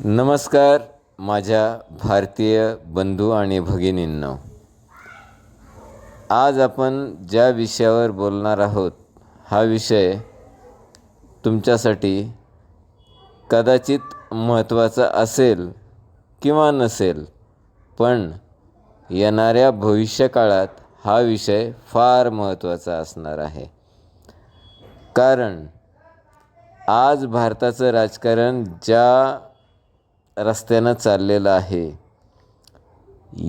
नमस्कार माझ्या भारतीय बंधू आणि भगिनींनो. आज आपण ज्या विषयावर बोलणार आहोत हा विषय तुमच्यासाठी कदाचित महत्त्वाचा असेल किंवा नसेल पण येणाऱ्या भविष्यकाळात हा विषय फार महत्त्वाचा असणार आहे. कारण आज भारताचं राजकारण ज्या रस्त्यानं चाललेलं आहे.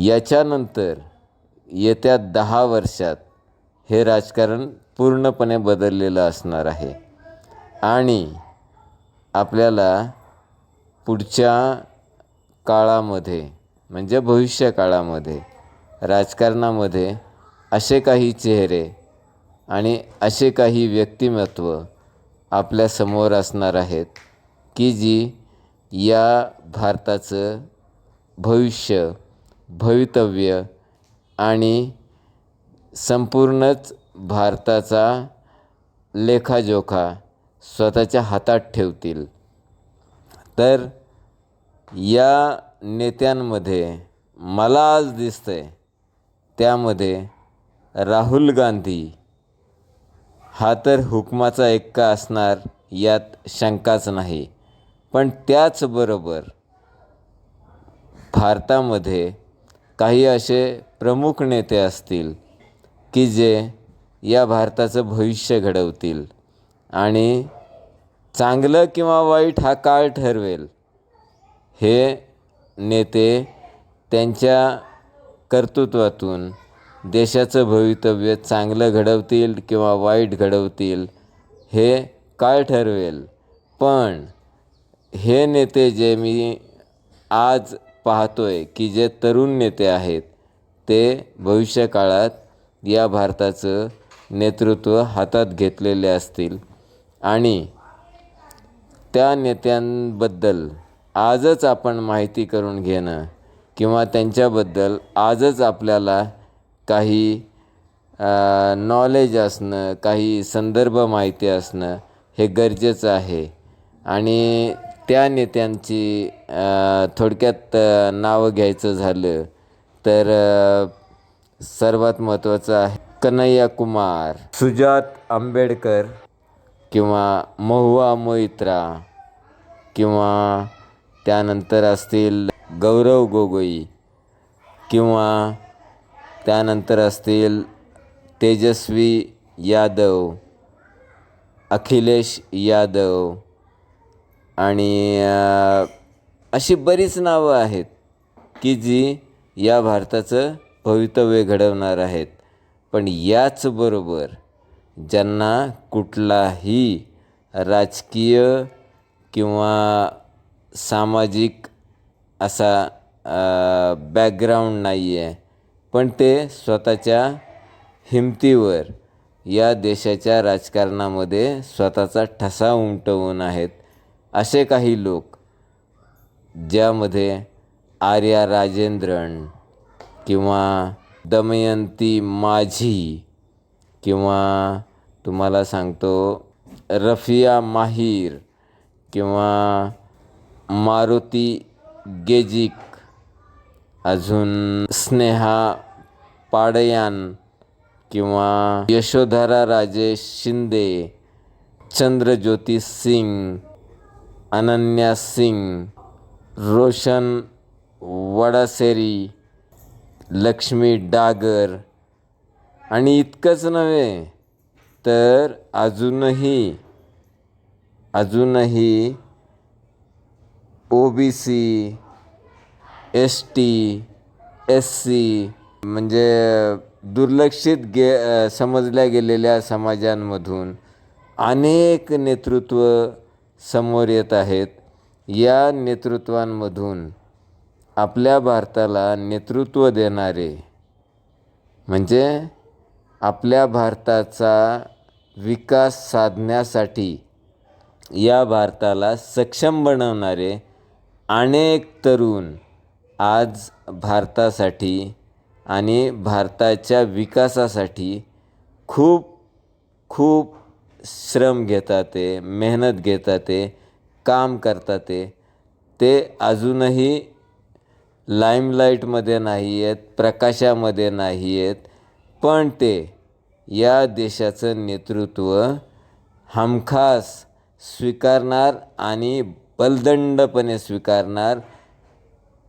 याच्यानंतर येत्या दहा वर्षात हे राजकारण पूर्णपणे बदललेलं असणार आहे. आणि आपल्याला पुढच्या काळामध्ये म्हणजे भविष्य काळामध्ये राजकारणामध्ये असे काही चेहरे आणि असे काही व्यक्तिमत्व आपल्यासमोर असणार आहेत की जी या भारताचं भविष्य भवितव्य आणि संपूर्णच भारताचा लेखाजोखा स्वतःच्या हातात ठेवतील. तर या नेत्यांमध्ये मला आज दिसतंय त्यामध्ये राहुल गांधी. हा तर हुकमाचा एक्का असणार यात शंकाच नाही. पण त्याचबरोबर भारतामध्ये काही असे प्रमुख नेते असतील की जे या भारताचं भविष्य घडवतील आणि चांगलं किंवा वाईट हा काळ ठरवेल हे नेते त्यांच्या कर्तृत्वातून देशाचं भवितव्य चांगलं घडवतील किंवा वाईट घडवतील हे काळ ठरवेल. पण हे नेते जे मी आज पाहतो आहे की जे तरुण नेते आहेत ते भविष्यकाळात या भारताचं नेतृत्व हातात घेतलेले असतील. आणि त्या नेत्यांबद्दल आजच आपण माहिती करून घेणं किंवा त्यांच्याबद्दल आजच आपल्याला काही नॉलेज असणं काही संदर्भ माहिती असणं हे गरजेचं आहे. आणि त्या नेत्यांची थोडक्यात नावं घ्यायचं झालं तर सर्वात महत्त्वाचं आहे कन्हैया कुमार सुजात आंबेडकर किंवा महुआ मोहित्रा किंवा त्यानंतर असतील गौरव गोगोई किंवा त्यानंतर असतील तेजस्वी यादव अखिलेश यादव आणि अशी बरीच नावं आहेत की जी या भारताचं भवितव्य घडवणार आहेत. पण याचबरोबर ज्यांना कुठलाही राजकीय किंवा सामाजिक असा बॅकग्राऊंड नाही आहे पण ते स्वतःच्या हिमतीवर या देशाच्या राजकारणामध्ये स्वतःचा ठसा उमटवून आहेत. असे काही लोक ज्यामध्ये आर्या राजेंद्रन किंवा दमयंती माझी किंवा तुम्हाला सांगतो रफिया माहीर किंवा मारुती गेजिक अजून स्नेहा पाडयान किंवा यशोधरा राजेश शिंदे चंद्रज्योती सिंग अनन्या सिंग रोशन वडासेरी लक्ष्मी डागर. आणि इतकंच नव्हे तर अजूनही अजूनही O B C S T S C म्हणजे दुर्लक्षित गे समजल्या गेलेल्या समाजांमधून अनेक नेतृत्व समोर येत आहेत. या नेतृत्वांमधून आपल्या भारताला नेतृत्व देणारे म्हणजे आपल्या भारताचा विकास साधण्यासाठी या भारताला सक्षम बनवणारे अनेक तरुण आज भारतासाठी आणि भारताच्या विकासासाठी खूप खूप श्रम घेतात ते मेहनत घेतात ते काम करतात ते ते अजूनही लाईमलाईटमध्ये नाही आहेत प्रकाशामध्ये नाही आहेत पण ते या देशाचं नेतृत्व हमखास स्वीकारणार आणि बलदंडपणे स्वीकारणार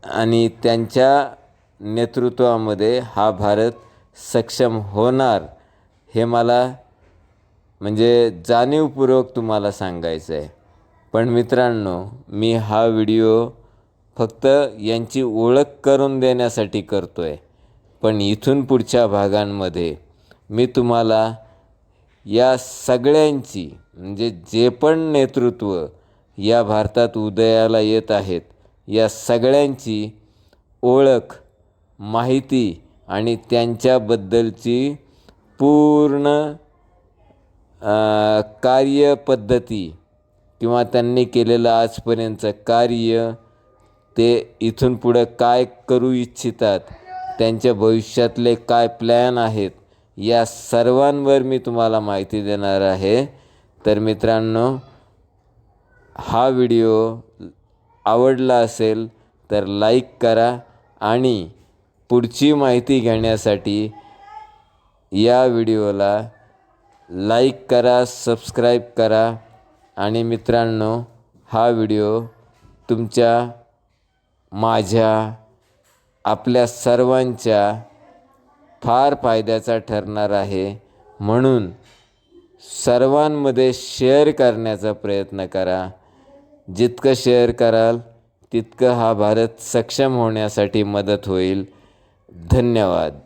आणि त्यांच्या नेतृत्वामध्ये हा भारत सक्षम होणार हे मला म्हणजे जाणीवपूर्वक तुम्हाला सांगायचं आहे पण मित्रांनो मी हा व्हिडिओ फक्त यांची ओळख करून देण्यासाठी करतो आहे पण इथून पुढच्या भागांमध्ये मी तुम्हाला या सगळ्यांची म्हणजे जे पण नेतृत्व या भारतात उदयाला येत आहेत या सगळ्यांची ओळख माहिती आणि त्यांच्याबद्दलची पूर्ण कार्यपद्धती किंवा त्यांनी केलेलं आजपर्यंतचं कार्य ते इथून पुढं काय करू इच्छितात त्यांच्या भविष्यातले काय प्लॅन आहेत या सर्वांवर मी तुम्हाला माहिती देणार आहे. तर मित्रांनो हा व्हिडिओ आवडला असेल तर लाईक करा आणि पुढची माहिती घेण्यासाठी या व्हिडिओला लाईक करा सबस्क्राईब करा आणि मित्रांनो हा व्हिडिओ तुमच्या माझ्या आपल्या सर्वांच्या फार फायद्याचा ठरणार आहे. म्हणून सर्वांमध्ये शेअर करण्याचा प्रयत्न करा. जितकं शेअर कराल तितकं हा भारत सक्षम होण्यासाठी मदत होईल. धन्यवाद.